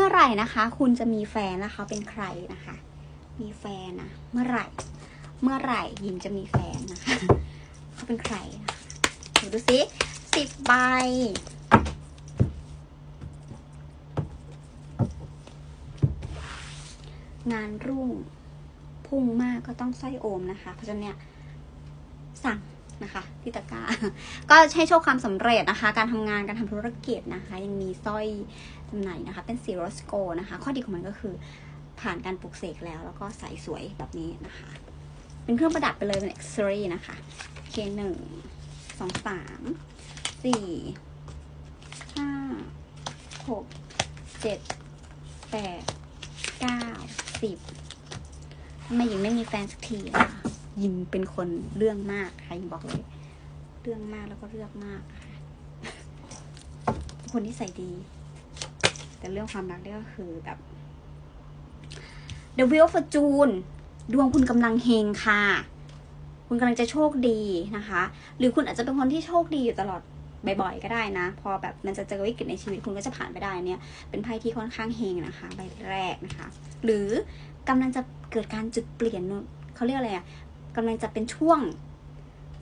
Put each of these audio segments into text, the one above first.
มื่อไหร่นะคะ คุณจะมีแฟนแล้วเขาเป็นใครนะคะ มีแฟนนะเมื่อไหร่ เมื่อไหร่หญิงจะมีแฟนนะคะเขาเป็นใครนะคะเดี๋ยวดูสิสิบใบงานรุ่งพุ่งมากก็ต้องสร้อยโอมนะคะ เพราะฉะนั้นเนี่ย นะคะที่ตะกร้าก็ให้โชคความสำเร็จนะคะ การทำงานการทำธุรกิจนะคะ ยังมีสร้อยจำหน่ายนะคะ เป็นซีโรสโกนะคะ ข้อดีของมันก็คือผ่านการปลูกเสกแล้ว แล้วก็ใสสวยแบบนี้นะคะ เป็นเครื่องประดับไปเลยเป็น a อ c เซอรี่นะคะเคหนึ่งสองสามสี่ห้าหกเจ็ดแปดเก้าสิบทำไมหญิงไม่มีแฟนสักทีล่ะ หญิงเป็นคนเรื่องมากค่ะหญิงบอกเลย เรื่องมากแล้วก็เลือกมากค่ะเป็นคนที่ใส่ดี แต่เรื่องความรักนี่ก็คือแบบ The Wheel of Fortune ดวงคุณกำลังเฮงค่ะ คุณกำลังจะโชคดีนะคะ หรือคุณอาจจะเป็นคนที่โชคดีอยู่ตลอดบ่อยๆก็ได้นะ พอแบบมันจะเจอวิกฤตในชีวิตคุณก็จะผ่านไปได้เนี่ย เป็นไพ่ที่ค่อนข้างเฮงนะคะ ใบแรกนะคะ หรือกำลังจะเกิดการจุดเปลี่ยนเขาเรียกอะไรอะ กำลังจะเป็นช่วง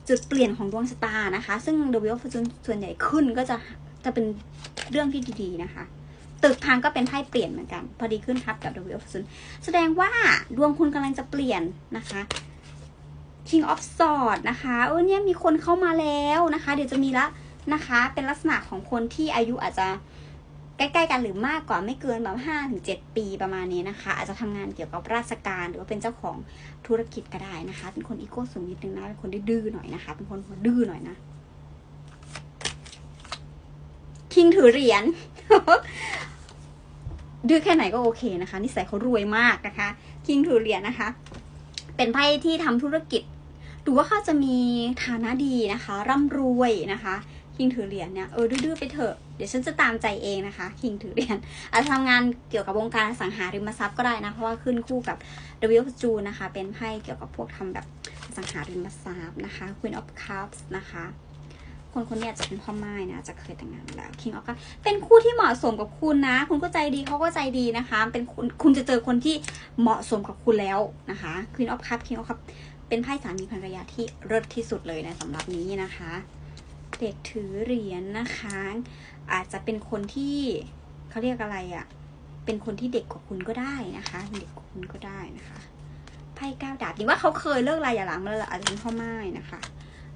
จุดเปลี่ยนของดวงชะตานะคะ ซึ่ง The Wheel of Fortune ส่วนใหญ่ขึ้นก็จะจะเป็นเรื่องที่ดีๆนะคะตึกพังก็เป็นไพ่เปลี่ยนเหมือนกัน พอดีขึ้นทับกับ The Wheel of Fortune แสดงว่าดวงคุณกำลังจะเปลี่ยนนะคะ King of Swords นะคะเออเนี่ยมีคนเข้ามาแล้วนะคะ เดี๋ยวจะมีละนะคะ เป็นลักษณะของคนที่อายุอาจจะ ใกล้ๆกันหรือมากกว่าไม่เกินแบบห้าถึงเจ็ดปีประมาณนี้นะคะ อาจจะทำงานเกี่ยวกับราชการ หรือว่าเป็นเจ้าของธุรกิจก็ได้นะคะ เป็นคนอีโก้สูงนิดนึงนะเป็นคนดื้อหน่อยนะคะ เป็นคนหัวดื้อหน่อยนะคิงถือเหรียญดื้อแค่ไหนก็โอเคนะคะ นิสัยเขารวยมากนะคะ คิงถือเหรียญนะคะ เป็นไพ่ที่ทำธุรกิจดูว่าเขาจะมีฐานะดีนะคะ ร่ำรวยนะคะ คิงถือเหรียญเนี่ยเออดื้อๆไปเถอะเดี๋ยวฉันจะตามใจเองนะคะคิงถือเหรียญอาจจะทำงานเกี่ยวกับวงการสังหาริมทรัพย์ก็ได้นะ เพราะว่าขึ้นคู่กับ The Wheel of June นะคะ เป็นไพ่เกี่ยวกับพวกทำแบบสังหาริมทรัพย์นะคะ Queen of Cups นะคะคนคนนี้อาจจะเป็นพ่อไม้นะจะเคยแต่งงานแล้ว King of Cups เป็นคู่ที่เหมาะสมกับคุณนะ คุณก็ใจดีเขาก็ใจดีนะคะ เป็นคุณคุณจะเจอคนที่เหมาะสมกับคุณแล้วนะคะ Queen of Cups King of Cups เป็นไพ่สามีภรรยาที่เลิศที่สุดเลยในสำหรับนี้นะคะ เด็กถือเหรียญนะคะ อาจจะเป็นคนที่เขาเรียกอะไรอะ่ะ เป็นคนที่เด็กกว่าคุณก็ได้นะคะ เด็กกว่าคุณก็ได้นะคะไพ่ก้าดาบนี่ว่าเขาเคยเลิกลายอย่าหลังมาแล้วอาจจะเป็นพ่อไม้นะคะ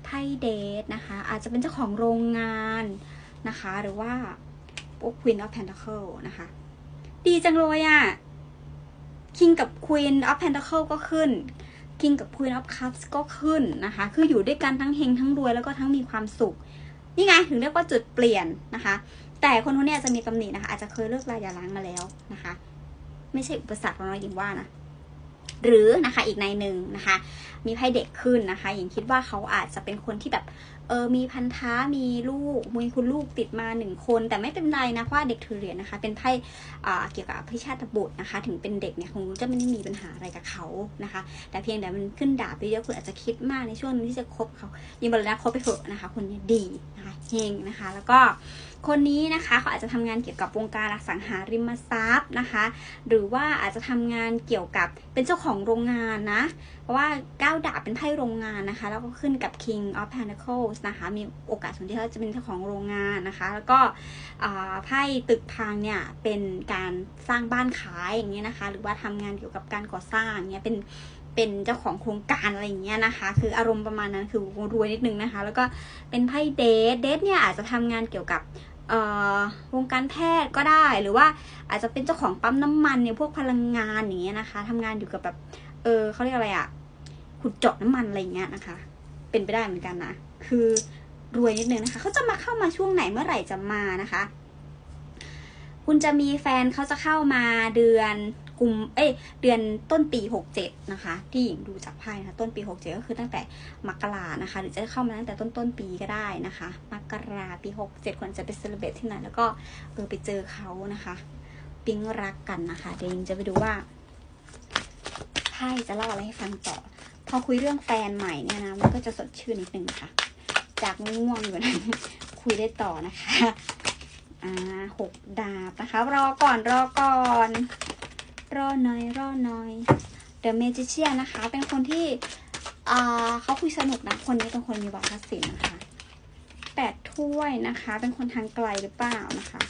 ไพ่เดทนะคะ อาจจะเป็นเจ้าของโรงงานนะคะ หรือว่าพวก Queen of Pentacle นะคะ ดีจังเลยอะ่ะ King กับ Queen of Pentacle ก็ขึ้น King กับคุยรับคัพก็ขึ้นนะคะ คืออยู่ด้วยกันทั้งเฮงทั้งรวยแล้วก็ทั้งมีความสุข นี่ไงถึงเรียกว่าจุดเปลี่ยนนะคะ แต่คนคนนี้จะมีตำหนินะคะ อาจจะเคยเลิกลาอย่าล้างมาแล้วนะคะ ไม่ใช่อุปสรรคของเราหญิงว่านะหรือนะคะอีกในหนึ่งนะคะ มีไพ่เด็กขึ้นนะคะหญิงคิดว่าเขาอาจจะเป็นคนที่แบบ เออมีพันธะมีลูกมีคุณลูกติดมาหนึ่งคน แต่ไม่เป็นไรนะเพราะว่าเด็กถือเหรียญนะคะ เป็นไพ่เกี่ยวกับพิชาตบุตรนะคะ ถึงเป็นเด็กเนี่ยคงจะไม่ได้มีปัญหาอะไรกับเขานะคะ แต่เพียงแต่มันขึ้นดาบไปเยอะคุณอาจจะคิดมากในช่วงนึงที่จะคบเขายิงบอลนะคบไปเถอะนะคะ คนนี้ดีนะคะเฮงนะคะ แล้วก็คนนี้นะคะเขาอาจจะทำงานเกี่ยวกับวงการอสังหาริมทรัพย์นะคะ หรือว่าอาจจะทำงานเกี่ยวกับเป็นเจ้าของโรงงานนะ เพราะว่าก้าวดาบเป็นไพ่โรงงานนะคะ แล้วก็ขึ้นกับ King of Pentacles นะคะมีโอกาสสูงที่เขาจะเป็นเจ้าของโรงงานนะคะ แล้วก็ไพ่ตึกพังเนี่ยเป็นการสร้างบ้านขายอย่างเงี้ยนะคะ หรือว่าทำงานเกี่ยวกับการก่อสร้างเงี้ยเป็นเป็นเจ้าของโครงการอะไรอย่างเงี้ยนะคะ คืออารมณ์ประมาณนั้นคือรวยนิดนึงนะคะ แล้วก็เป็นไพ่เดทเดทเนี่ยอาจจะทำงานเกี่ยวกับวงการแพทย์ก็ได้หรือว่าอาจจะเป็นเจ้าของปั๊มน้ำมันเนี่ยพวกพลังงานอย่างเงี้ยนะคะทำงานอยู่กับแบบเออเขาเรียกอะไรอะขุดเจาะน้ำมันอะไรเงี้ยนะคะ เป็นไปได้เหมือนกันนะ คือรวยนิดนึงนะคะเขาจะมาเข้ามาช่วงไหนเมื่อไหร่จะมานะคะ คุณจะมีแฟนเขาจะเข้ามาเดือนกุมเอ้ยเดือนต้นปีหกเจ็ดนะคะ ที่หญิงดูจากไพ่นะคะต้นปีหกเจ็ดก็คือตั้งแต่มกรานะคะ หรือจะเข้ามาตั้งแต่ต้นต้นปีก็ได้นะคะมกราปีหกเจ็ดควรจะไปเซเลบรตที่ไหนแล้วก็เออไปเจอเขานะคะปิ๊งรักกันนะคะเดี๋ยวหญิงจะไปดูว่าไพ่จะเล่าอะไรให้ฟังต่อ พอคุยเรื่องแฟนใหม่เนี่ยนะมันก็จะสดชื่นนิดนึงค่ะจากง่วงอยู่นะคุยได้ต่อนะคะ อ่าหกดาบนะคะ รอก่อนรอก่อน รอหน่อยรอหน่อย The Magician นะคะ เป็นคนที่อ่าเขาคุยสนุกนะ คนนี้เป็นคนมีวาทศิลป์นะคะแปดถ้วยนะคะ เป็นคนทางไกลหรือเปล่านะคะ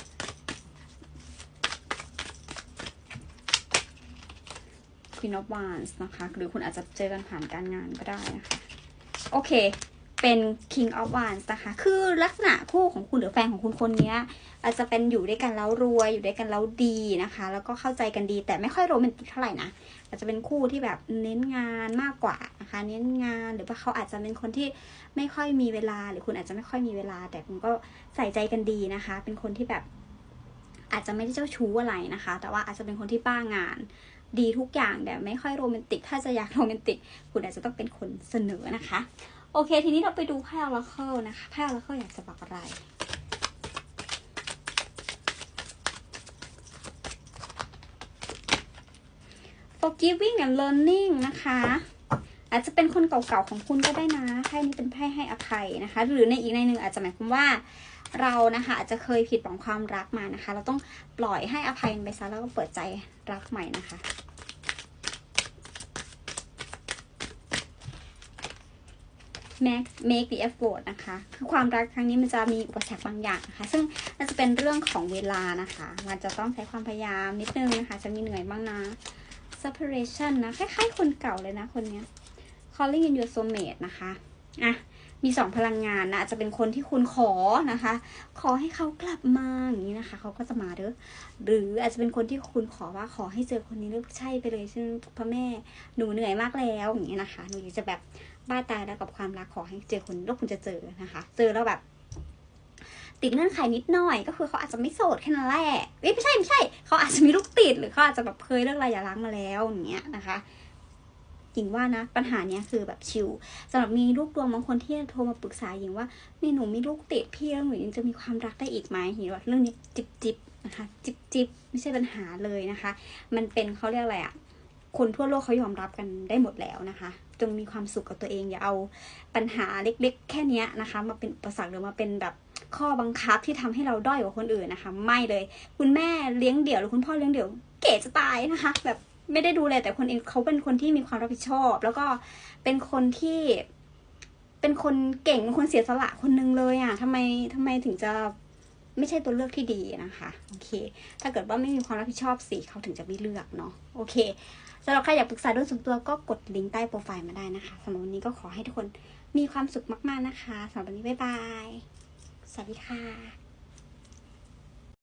Queen of Wands นะคะ หรือคุณอาจจะเจอกันผ่านการงานก็ได้นะคะ โอเค เป็น King of Wands นะคะ คือลักษณะคู่ของคุณหรือแฟนของคุณคนนี้อาจจะเป็นอยู่ด้วยกันแล้วรวยอยู่ด้วยกันแล้วดีนะคะ แล้วก็เข้าใจกันดีแต่ไม่ค่อยโรแมนติกเท่าไหร่นะอาจจะเป็นคู่ที่แบบเน้นงานมากกว่านะคะ เน้นงานหรือว่าเขาอาจจะเป็นคนที่ไม่ค่อยมีเวลา หรือคุณอาจจะไม่ค่อยมีเวลา แต่คุณก็ใส่ใจกันดีนะคะ เป็นคนที่แบบอาจจะไม่ได้เจ้าชู้อะไรนะคะ แต่ว่าอาจจะเป็นคนที่บ้างาน ดีทุกอย่างแต่ไม่ค่อยโรแมนติก ถ้าจะอยากโรแมนติก คุณอาจจะต้องเป็นคนเสนอนะคะ โอเค ทีนี้เราไปดูไพ่ออราเคิลนะคะไพ่ออราเคิลอยากจะบอกอะไร forgiving and learning นะคะ อาจจะเป็นคนเก่าๆของคุณก็ได้นะไพ่นี้เป็นไพ่ให้อภัยนะคะ หรือในอีกในหนึ่งอาจจะหมายความว่า เรานะคะอาจจะเคยผิดหวังความรักมานะคะ เราต้องปล่อยให้อภัยไปซะแล้วก็เปิดใจรักใหม่นะคะ make make the effort นะคะ คือความรักครั้งนี้มันจะมีอุปสรรคบางอย่างนะคะ ซึ่งมันจะเป็นเรื่องของเวลานะคะ มันจะต้องใช้ความพยายามนิดนึงนะคะ จะมีเหนื่อยบ้างนะ separation นะ คล้ายๆ คนเก่าเลยนะคนเนี้ย calling in your soulmate นะคะ อะ มีสองพลังงานนะอาจจะเป็นคนที่คุณขอนะคะ ขอให้เขากลับมาอย่างนี้นะคะเขาก็จะมาเด้อหรืออาจจะเป็นคนที่คุณขอว่าขอให้เจอคนนี้แล้วใช่ไปเลยซึ่งพระแม่หนูเหนื่อยมากแล้วอย่างนี้นะคะหนูจะแบบบ้าตายแล้วกับความรักขอให้เจอคนแล้วคุณจะเจอนะคะ เจอแล้วแบบติดเงื่อนไขนิดหน่อยก็คือเขาอาจจะไม่โสดแค่นั้นแหละไม่ใช่ไม่ใช่เขาอาจจะมีลูกติดหรือเขาอาจจะแบบเคยเลิกราอย่าร้างมาแล้วอย่างเงี้ยนะคะ หญิงว่านะ ปัญหาเนี้ยคือแบบชิวสำหรับมีลูกดวงบางคนที่โทรมาปรึกษาหญิงว่ามีหนูมีลูกติดพี่แล้วหนูยังจะมีความรักได้อีกไหมหญิงว่าเรื่องนี้จิบจิบนะคะจิบจิบไม่ใช่ปัญหาเลยนะคะ มันเป็นเขาเรียกอะไรอะคนทั่วโลกเขายอมรับกันได้หมดแล้วนะคะ จงมีความสุขกับตัวเองอย่าเอาปัญหาเล็ก ๆ แค่นี้นะคะ มาเป็นอุปสรรคหรือมาเป็นแบบข้อบังคับที่ทำให้เราด้อยกว่าคนอื่นนะคะ ไม่เลย คุณแม่เลี้ยงเดี่ยวหรือคุณพ่อเลี้ยงเดี่ยว เก๋จะตายนะคะ แบบ ไม่ได้ดูแลแต่คนเองเขาเป็นคนที่มีความรับผิดชอบ แล้วก็เป็นคนที่ เป็นคนเก่งคนเสียสละคนนึงเลยอะทำไมทำไมถึงจะไม่ใช่ตัวเลือกที่ดีนะคะโอเค ถ้าเกิดว่าไม่มีความรับผิดชอบสิเขาถึงจะไม่เลือกเนาะโอเคสำหรับใครอยากปรึกษาเรื่องส่วนตัวก็กดลิงก์ใต้โปรไฟล์มาได้นะคะสำหรับวันนี้ก็ขอให้ทุกคนมีความสุขมาก ๆนะคะสำหรับวันนี้บ๊ายบาย สวัสดีค่ะ